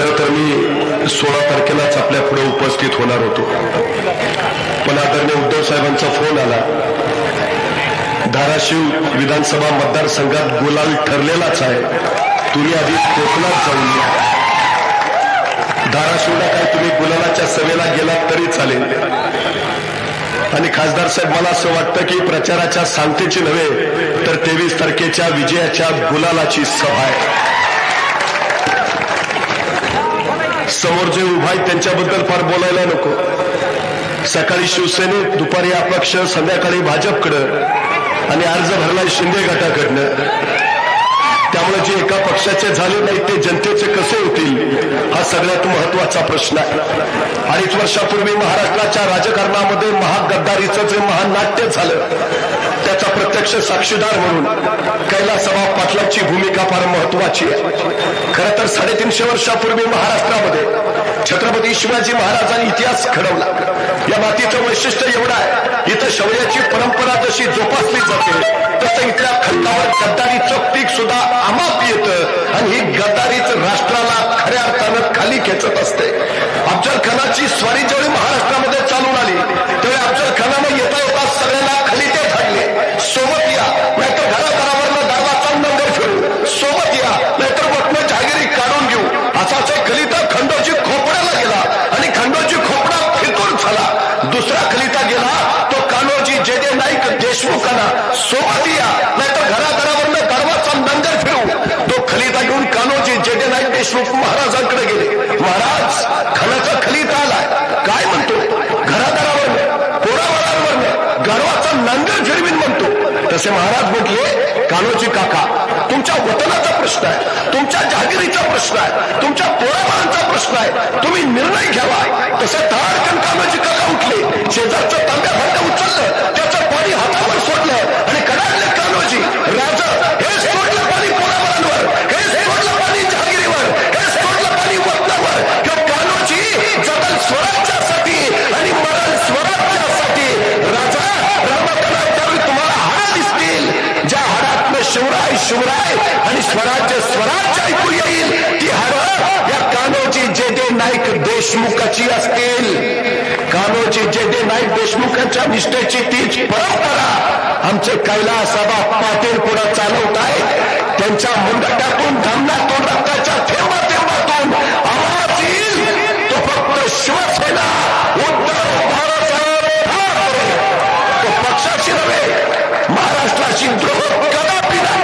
खरं तर मी सोळा तारखेलाच आपल्या पुढे उपस्थित होणार होतो. पण आदरणीय उद्धव साहेबांचा फोन आला. धाराशिव विधानसभा मतदारसंघात गुलाल ठरलेलाच आहे. तुम्ही आधी कोकणात जाऊन या. धाराशिवला काय तुम्ही गुलालाच्या सभेला गेलात तरी चालेल. आणि खासदार साहेब मला असं वाटतं की प्रचाराच्या सांगतेची नव्हे तर तेवीस तारखेच्या विजयाच्या गुलालाची सभा आहे. समोर जे उभा आहेत त्यांच्याबद्दल फार बोलायला नको. सकाळी शिवसेनेत दुपारी अपक्ष संध्याकाळी भाजपकडं आणि अर्ज भरलाय शिंदे गटाकडनं. त्यामुळे जे एका पक्षाचे झाले नाही ते जनतेचे कसे होतील हा सगळ्यात महत्त्वाचा प्रश्न आहे. अडीच वर्षापूर्वी महाराष्ट्राच्या राजकारणामध्ये महागद्दारीचं जे महानाट्य झालं त्याचा प्रत्यक्ष साक्षीदार म्हणून कैलासभा पाटलाची भूमिका फार महत्वाची आहे. खरं तर साडेतीनशे वर्षापूर्वी महाराष्ट्रामध्ये छत्रपती शिवाजी महाराजांनी इतिहास घडवला. या मातीचं वैशिष्ट्य एवढं आहे इथं शौर्याची परंपरा जशी जोपासली जाते तसं इथल्या खंडावर गद्दारीचं पीक सुद्धा आमाप येतं आणि ही गद्दारीच राष्ट्राला खऱ्या अर्थानं खाली खेचत असते. अफजल खानाची स्वारी जेवढी महाराष्ट्रामध्ये चालून आली तेवढी अफजल खानानं येता مشفقنا صوبيا तुमच्या जहागिरीचा प्रश्न आहे. तुमच्या पोराबाळांचा प्रश्न आहे. तुम्ही निर्णय घ्यावा. तसे धाडकन कामाची कला उठली शेजारचं तांब्या भांड उचललं त्याचं पाणी हातावर सोडलं आणि कडाडले कान्होजी राज देशमुखांच्या निष्ठेची तीच परंपरा. आमचे कैलासबा पाटील पुढे चालवत आहेत त्यांच्या मुंडट्यातून धामण्यातून रक्ताच्या थेंबा थेंबातून आवाज येईल. तो फक्त शिवसेना उद्धव बाळासाहेब ठाकरे. तो पक्षाशी नव्हे महाराष्ट्राशी द्रोह कदापि नाही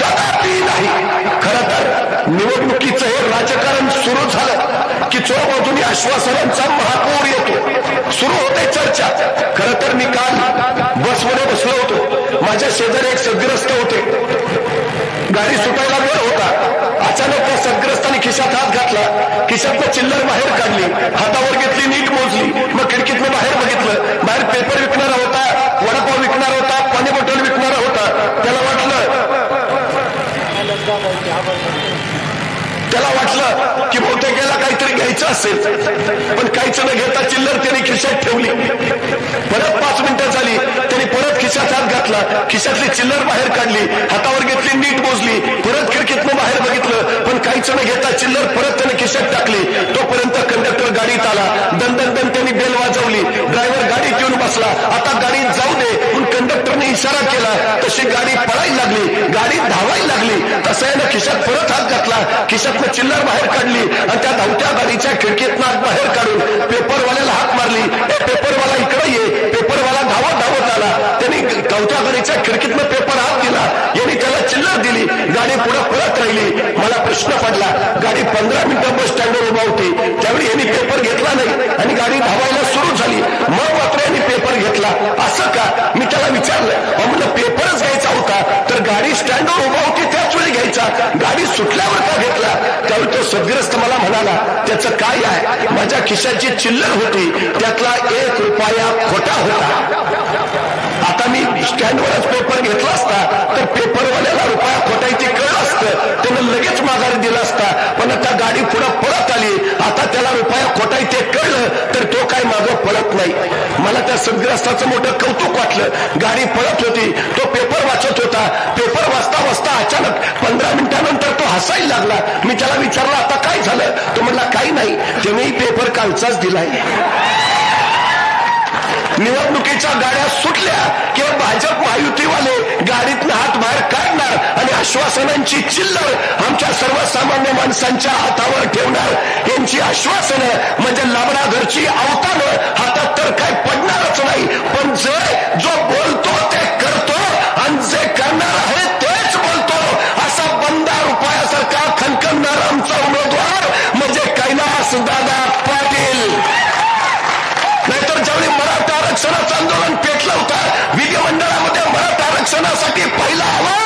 कदापि नाही. खरं तर निवडणुकीचं हे राजकारण सुरू झालं की चोर आश्वासनांचा महापूर येतो. सुरू होते चर्चा. खर तर मी काल बसमध्ये बसलो होतो. माझ्या शेजारी एक सद्ग्रस्त होते. गाडी सुटायला वेळ होता. अचानक त्या सद्ग्रस्ताने खिशात हात घातला. खिशातनं चिल्लर बाहेर काढली. हातावर घेतली नीट मोजली. मग खिडकीतनं बाहेर बघितलं. बाहेर पेपर विकणारा होता वडापाव विकणारा होता पाणी बॉटल विकणारा होता. त्याला वाटलं त्याला वाटलं की बहुतेक याला काहीतरी घ्यायचं असेल पण काहीच न घेता चिल्लर त्याने खिशात ठेवली. परत पाच मिनिटं झाली त्यांनी परत खिशात हात घातला खिशातली चिल्लर बाहेर काढली हातावर घेतली नीट मोजली परत खिडकीतनं बाहेर बघितलं पण काहीच न घेता चिल्लर परत त्याने खिशात टाकली. तोपर्यंत कंडक्टर गाडीत आला. दन दन दन त्यांनी बेल वाजवली. ड्रायव्हर गाडीत येऊन बसला. आता गाडी जाऊ दे पण कंडक्टरने इशारा केला. तशी गाडी पळायला लागली. गाडी धावायला लागली. तसं यानं खिशात परत हात घातला. खिशातनं चिल्लर बाहेर काढली आणि त्या धावत्या गाडीच्या खिडकीत बाहेर काढून पेपरवाल्याला हात मारली. "ए, पेपरवाला इकडे ये. पेपरवाला धावत धावत आला. त्यांनी धावत्या गाडीच्या खिडकीतनं पेपर हात दिला. यांनी त्याला चिल्लर दिली. गाडी पुढे परत राहिली. मला प्रश्न पडला. गाडी पंधरा मिनिटं बस स्टँडवर उभा होती. त्यावेळी यांनी पेपर घेतला नाही आणि गाडी धावायला सुरू झाली. मग मात्र यांनी पेपर घेतला. असं का? मी त्याला विचारलं. म्हणलं पेपरच घ्यायचा होता. तर गाडी स्टँडवर उभा होती घ्यायचा गाडी सुटल्यावर का घेतला? त्यावेळी तो सदग्रस्त मला म्हणाला त्याचं काय आहे? माझ्या खिशाची चिल्लर होती त्यातला एक रुपया खोटा होता. आता मी स्टँडवरच पेपर घेतला असता तर पेपरवाल्याला रुपया खोटायची कळ कळलं असतं. त्यानं लगेच माघारी दिला असता. पण आता गाडी पुढे पळत आली. आता त्याला रुपया खोटायचे कळलं तर तो काय मागं पळत नाही. मला त्या सदग्रस्ताचं मोठं कौतुक वाटलं. गाडी पळत होती. तो पेपर वाचत होता. पेपर वाचता वाचता अचानक पंधरा मिनिटानंतर तो हसायला लागला. मी त्याला विचारलं आता काय झालं? तो म्हटला काही नाही. तुम्ही पेपर कालचाच दिलाय. निवडणुकीच्या गाड्या आश्वासनांची चिल्लर आमच्या सर्वसामान्य माणसांच्या हातावर ठेवणार यांची आश्वासनं म्हणजे लाबडा घरची अवतानं हातात तर काय पडणारच नाही. पण जे जो बोलतो ते करतो आणि जे करणार आहे तेच बोलतो. असा बंदा रुपयासारखा खणखणणार आमचा उमेदवार म्हणजे कैलास दादा पाटील. नाहीतर ज्यावेळी मराठा आरक्षणाचं आंदोलन पेटलं होतं विधिमंडळामध्ये मराठा आरक्षणासाठी पहिला आवाज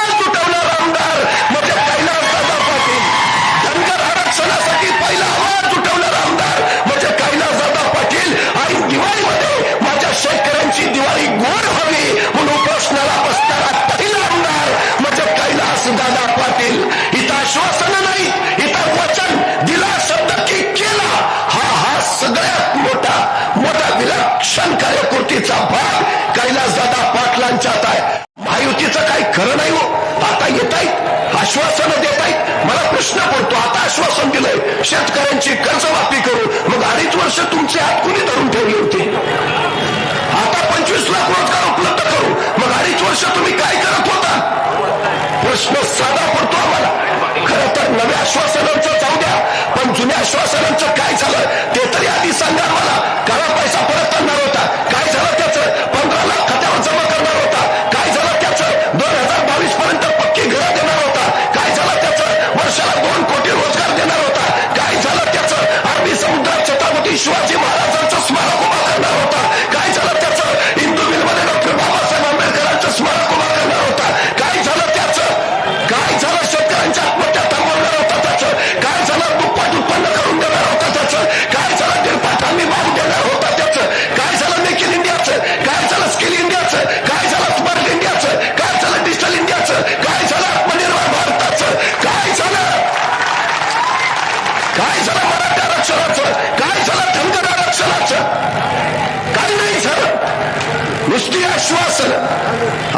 दिलंय शेतकऱ्यांची कर्जमाफी करू मग अडीच वर्ष तुमचे हात कुणी धरून ठेवले होते? आता पंचवीस लाख रोजगार उपलब्ध करू मग अडीच वर्ष तुम्ही काय करत होता? प्रश्न साधा पडतो आम्हाला. खरं तर नव्या आश्वासनांचं जाऊ द्या पण जुन्या आश्वासनांचं काय झालं ते तरी आधी सांगा मला करा पैसा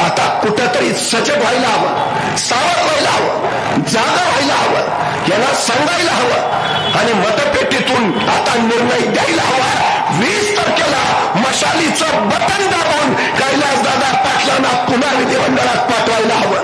आता कुठंतरी सजग व्हायला हवं. सावध व्हायला हवं. जागा व्हायला हवं. याला सांगायला हवं. आणि मतपेटीतून आता निर्णय द्यायला हवा. वीस तारखेला मशालीचं बटन दाबून कैलास दादा पाटलांना पुन्हा विधिमंडळात पाठवायला हवं.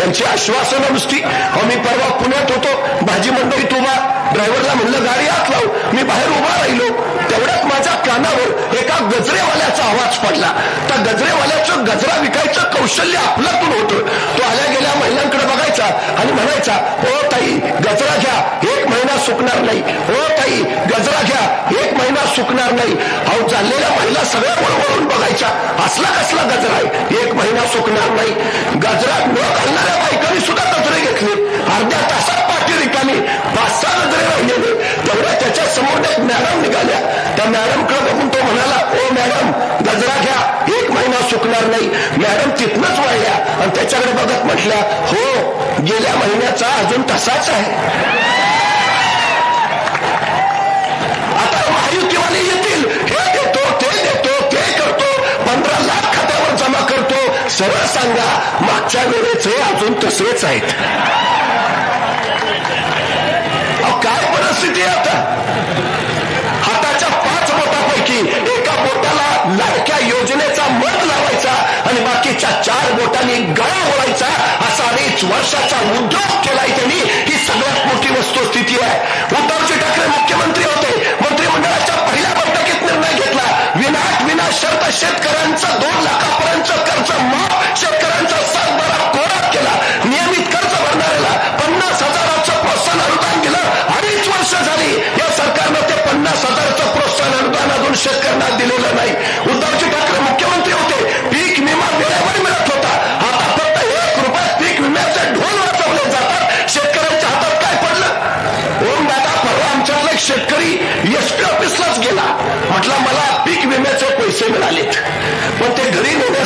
यांची आश्वासनं नुसती. अहो मी परवा पुण्यात होतो. भाजी मंडईत उभा. ड्रायव्हरला म्हणलं गाडी आत लाव. मी बाहेर उभा राहिलो. तेवढ्यात माझ्या कानावर एका गजरेवाल्याचा आवाज पडला. त्या गजरेवाल्याचं गजरा विकायचं कौशल्य आपल्यातून होतं. तो आल्या गेल्या महिलांकडे बघायचा आणि म्हणायचा ओ ताई गजरा घ्या. एक महिना सुकणार नाही. ओ नाही. गजरा घ्या. एक महिना सुकणार नाही. अहो चाललेल्या महिला सगळ्या वळवळून बघायच्या. असला कसला गजरा आहे. एक महिना सुकणार नाही. गजरा न घालणाऱ्या बायकांनी सुद्धा गजरे घेतले. अर्ध्या तासात पाठी रिकामी. पाच सहा गजरे राहिलेले. तेवढ्या त्याच्यासमोर एक मॅडम निघाल्या. त्या मॅडमकडे बघून तो म्हणाला ओ मॅडम गजरा घ्या. एक महिना सुकणार नाही. मॅडम तिथनच वळल्या आणि त्याच्याकडे बघत म्हटल्या हो गेल्या महिन्याचा अजून तसाच आहे. सांगा मागच्या वेळेचे अजून तसेच आहेत. काय परिस्थिती आता? हाताच्या पाच बोटापैकी एका बोटाला लाडक्या योजनेचा मत लावायचा आणि बाकीच्या चार बोटांनी गळा ओळायचा असा अडीच वर्षाचा उद्योग केलाय त्यांनी. ही सगळ्यात मोठी वस्तुस्थिती आहे. उद्धवजी ठाकरे मुख्यमंत्री होते. मंत्रिमंडळाच्या पहिल्या विनाट विना शर्त शेतकऱ्यांचं दोन लाखापर्यंत कर्ज माफ शेतकऱ्या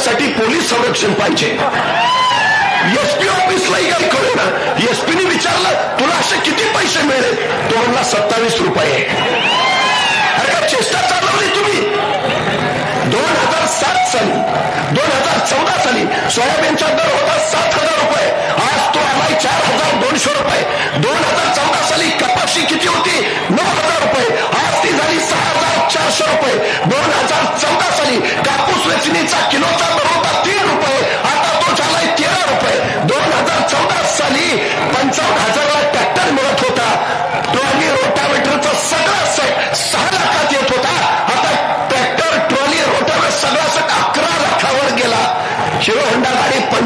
ते पोलीस संरक्षण पाहिजे. एसपी ऑफिसलाही काही करू ना. एसपीने विचारलं तुला असे किती पैसे मिळेल? तो म्हणला सत्तावीस रुपये. अरे का चेष्टा चालवली तुम्ही? सात साली दोन हजार चौदा साली सोयाबीनचा दर होता सात हजार रुपये. आज तो आलाय चार हजार दोनशे रुपये. दोन हजार चौदा साली कपाशी किती होती? नऊ हजार रुपये. आज ती झाली सहा हजार चारशे रुपये. दोन हजार चौदा साली कापूस वेचणीचा किलोचा दर होता तीन रुपये. आता तो झालाय तेरा रुपये. दोन हजार चौदा साली पंचावन्न हजार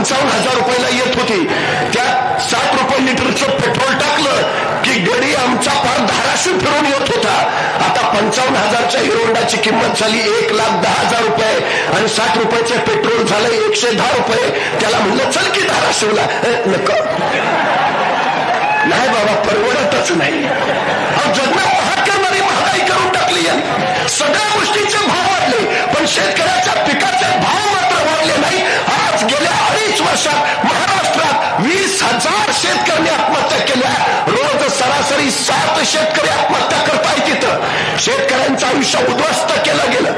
पंचावन्न हजार रुपयाला येत होती. त्यात सात रुपये लिटरचं पेट्रोल टाकलं की गडी आमचा फार धाराशी फिरून येत होता. आता पंचावन्न हजारच्या हिरोंडाची किंमत झाली एक लाख दहा हजार रुपये आणि साठ रुपयाचं पेट्रोल झालं एकशे दहा रुपये. त्याला म्हणलं चल की धाराशिवला. नको. नाही बाबा परवडतच नाही. अहो जगणं शेतकरी आत्महत्या करताय तिथं. शेतकऱ्यांचं आयुष्य उद्ध्वस्त केलं गेलं.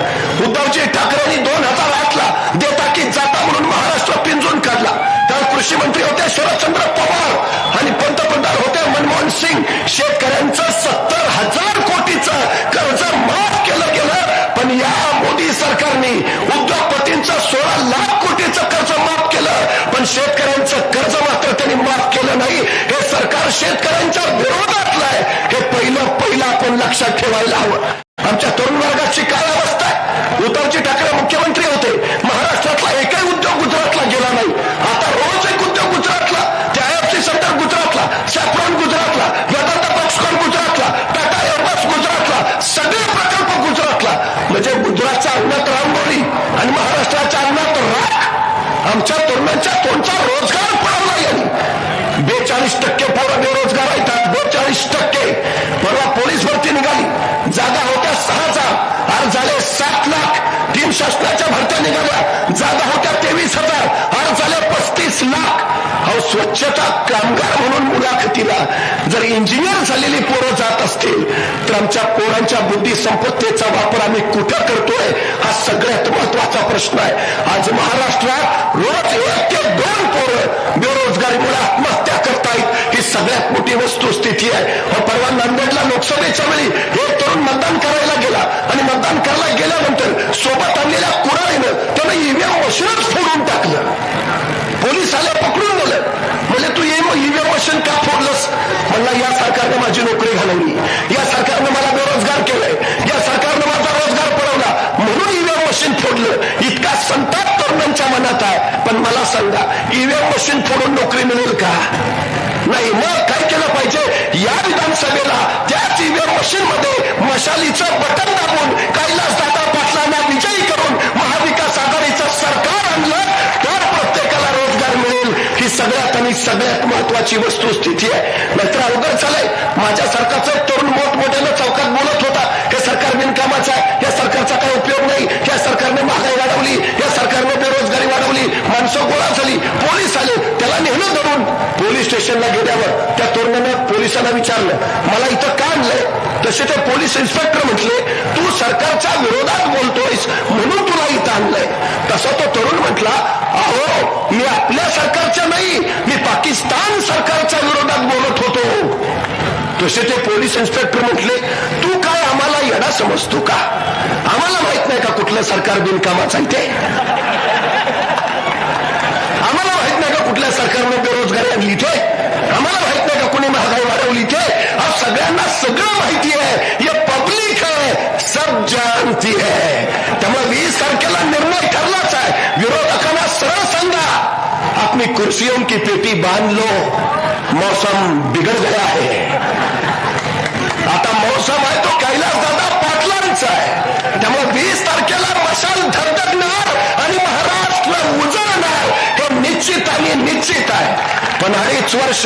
उद्धवजी ठाकरेंनी दोन हजार आठला देता की जाता म्हणून महाराष्ट्र पिंजून काढला. तर कृषी मंत्री होते शरदचंद्र पवार आणि पंतप्रधान होते मनमोहन सिंग. शेतकऱ्यांचं सत्तर हजार कोटीचं कर्ज माफ केलं गेलं. पण या मोदी सरकारने उद्योगपतींचं सोळा लाख कोटीचं कर्ज माफ केलं. पण शेतकऱ्यांचं कर्ज मात्र त्यांनी माफ केलं नाही. हे सरकार शेतकऱ्यांच्या विरोधात लक्षात ठेवायला हवं. आमच्या तरुण वर्गाची काय अवस्था आहे. उद्धवजी ठाकरे मुख्यमंत्री होते. महाराष्ट्रातला एकही उद्योग गुजरातला गेला नाही. आता रोज एक उद्योग गुजरातला त्या आयएफसी सेंटर गुजरातला सॅफ्रॉन गुजरातला वेदांत पॉक्सकॉन गुजरातला टाटा एअरबस गुजरातला सगळे प्रकल्प गुजरातला. म्हणजे गुजरातच्या अंगणात रांगोळी आणि महाराष्ट्राच्या अंगणात राख. आमच्या तरुणांच्या तोंडचा रोजगार पडवला यांनी बेचाळीस टक्के शासनाच्या भरत्या निघाल्या. जागा होत्या तेवीस हजार. आज झाले पस्तीस लाख. अहो स्वच्छता कामगार म्हणून मुलाखतीला जर इंजिनियर झालेली पोरं जात असतील तर आमच्या पोरांच्या बुद्धी संपत्तीचा वापर आम्ही कुठं करतोय हा सगळ्यात महत्त्वाचा प्रश्न आहे. आज महाराष्ट्रात रोज एक ते दोन पोरं बेरोजगारीमुळे आत्महत्या करतायत. ही सगळ्यात मोठी वस्तुस्थिती आहे. परवा नांदेडला लोकसभेच्या वेळी हे तरुण मतदान करा मतदान करायला गेल्यानंतर सोबत आणलेल्या कुराडीनं त्यानं ईव्हीएम मशीनच फोडून टाकलं. पोलीस आले पकडून गेलं म्हणजे तू ईव्हीएम मशीन का फोडलंस? म्हणला या सरकारने माझी नोकरी घालवली. या सरकारनं मला बेरोजगार केलंय. या सरकारनं माझा रोजगार पडवला. म्हणून ईव्हीएम मशीन फोडलं. इतका संताप तरुणांच्या मनात आहे. पण मला सांगा ईव्हीएम मशीन फोडून नोकरी मिळेल का? नाही मग काय केलं पाहिजे? या विधानसभेला त्याच ईव्हीएम मशीन मध्ये मशालीचं बटन दाबून महत्वाची वस्तुस्थिती आहे. नाहीतर अवघड झालंय माझ्या सरकारचं तरुण मोठमोठ्यानं चौकात बोलत होता हे सरकार बिनकामाचं आहे. या सरकारचा काही उपयोग नाही. या सरकारने महागाई वाढवली. या सरकारने बेरोजगारी वाढवली. माणसं गोळा झाली. पोलीस आले. त्याला नेहमी पोलीस स्टेशनला गेल्यावर त्या तरुणानं पोलिसांना विचारलं मला इथं का आणलंय? तसे ते पोलीस इन्स्पेक्टर म्हटले तू सरकारच्या विरोधात बोलतोयस म्हणून तुला इथं आणलंय. तसा तो तरुण म्हटला अहो मी आपल्या सरकारच्या नाही मी पाकिस्तान सरकारच्या विरोधात बोलत होतो. तसे ते पोलीस इन्स्पेक्टर म्हटले तू काय आम्हाला येडा समजतो का? आम्हाला माहीत नाही का कुठलं सरकार बिनकामाचं आहे ते? आपल्या सरकारनं बेरोजगारी आणली इथे? आम्हाला माहीत नाही का कुणी महागाई वाढवली इथे? हा सगळ्यांना सगळं माहिती आहे. हे पब्लिक आहे. सब जानती है. त्यामुळे वीस तारखेला निर्णय ठरलाच आहे. विरोधकांना सरळ सांगा. आपली कुर्सियों की पेटी बांध लो. मौसम बिगड़ गया है. आता मौसम आहे तो कैलास दादा पाटलांचा आहे. त्यामुळे वीस तारखेला मशाल धडधडणार आणि महाराष्ट्र उजळणार. निश्चित आणि निश्चित आहे. पण अडीच वर्ष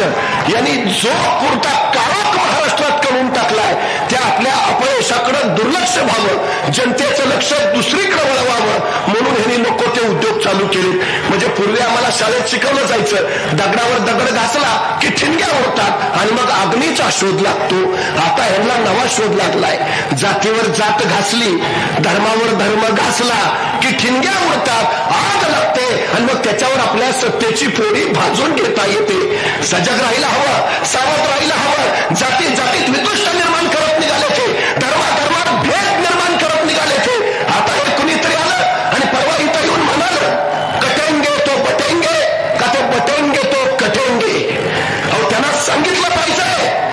यांनी जो पुरता काळोख महाराष्ट्रात करून टाकलाय त्या आपल्या अपयशाकडे दुर्लक्ष व्हावं जनतेचं लक्ष दुसरीकडे वळवावं म्हणून ह्यांनी नको ते उद्योग चालू केले म्हणजे पूर्वी आम्हाला शाळेत शिकवलं जायचं दगडावर दगड घासला की ठिणग्या उडतात आणि मग अग्नीचा शोध लागतो. आता ह्यांना नवा शोध लागलाय. जातीवर जात घासली धर्मावर धर्म घासला की ठिणग्या उडतात आणि मग त्याच्यावर आपल्या सत्तेची फोडी भाजून घेता येते. सजग राहायला हवं सावध राहायला हवं जाती जातीत विदुष्ट निर्माण करत निघाल्याचे धर्मा धर्मात भेद निर्माण करत निघाल्याचे. आता हे कुणीतरी आलं आणि परवा इथं येऊन म्हणाल कटेंगे तो पटेंगे का तो पटेंगे तो कटेंगे. अहो त्यांना सांगितलं पाहिजे.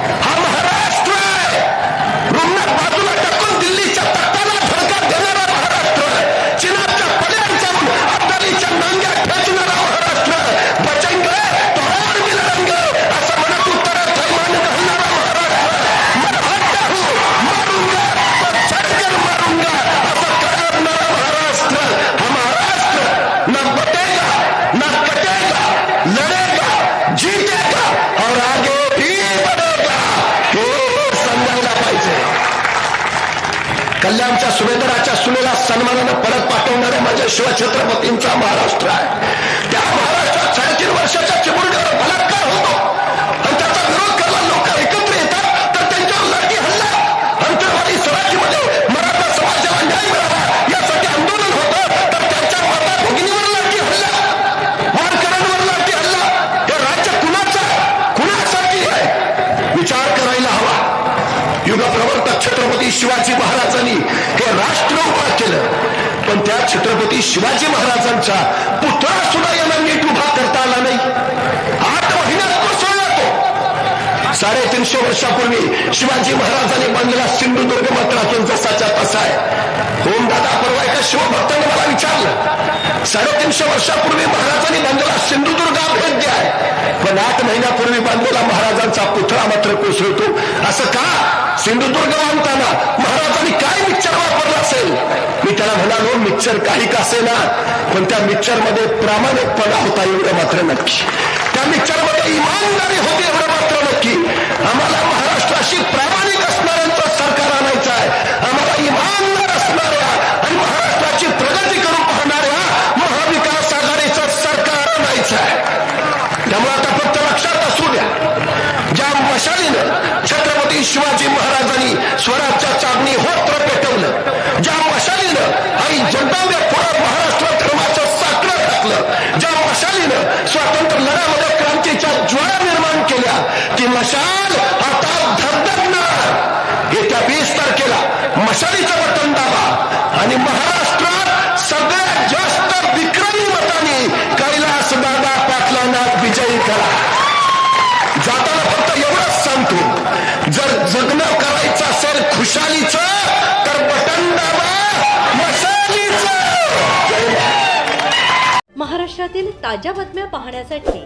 साडेतीनशे वर्षापूर्वी शिवाजी महाराजांनी बांधलेला सिंधुदुर्ग मात्र अजून साचा तसा आहे. होम दादा परवा एका शिवभक्ताने मला विचारलं साडेतीनशे वर्षापूर्वी महाराजांनी बांधलेला सिंधुदुर्ग अभेद्य आहे पण आठ महिन्यापूर्वी बांधलेला महाराजांचा पुतळा मात्र कोसळतो. असं का? सिंधुदुर्ग बांधताना महाराजांनी काय मिक्सर वापरला असेल? मी त्याला म्हणालो मिक्सर काही का असेना पण त्या मिक्सरमध्ये प्रामाणिकपणा होता एवढं मात्र नक्की. त्या मिक्सरमध्ये इमानदारी होती एवढं मात्र नक्की आम्हाला महाराष्ट्राशी प्रामाणिक केल्या ती मशाल आता धगधगणार. येत्या वीस तारखेला मशालीचं बटन दाबा. आणि महाराष्ट्रात सगळ्यात जास्त विक्रमी मताने कैलास दादा पाटलांना विजयी करा. जाताना फक्त एवढंच सांगतो जर जगणं करायचं असेल खुशालीचं तर बटन दाबा मशालीचं. महाराष्ट्रातील ताज्या बातम्या पाहण्यासाठी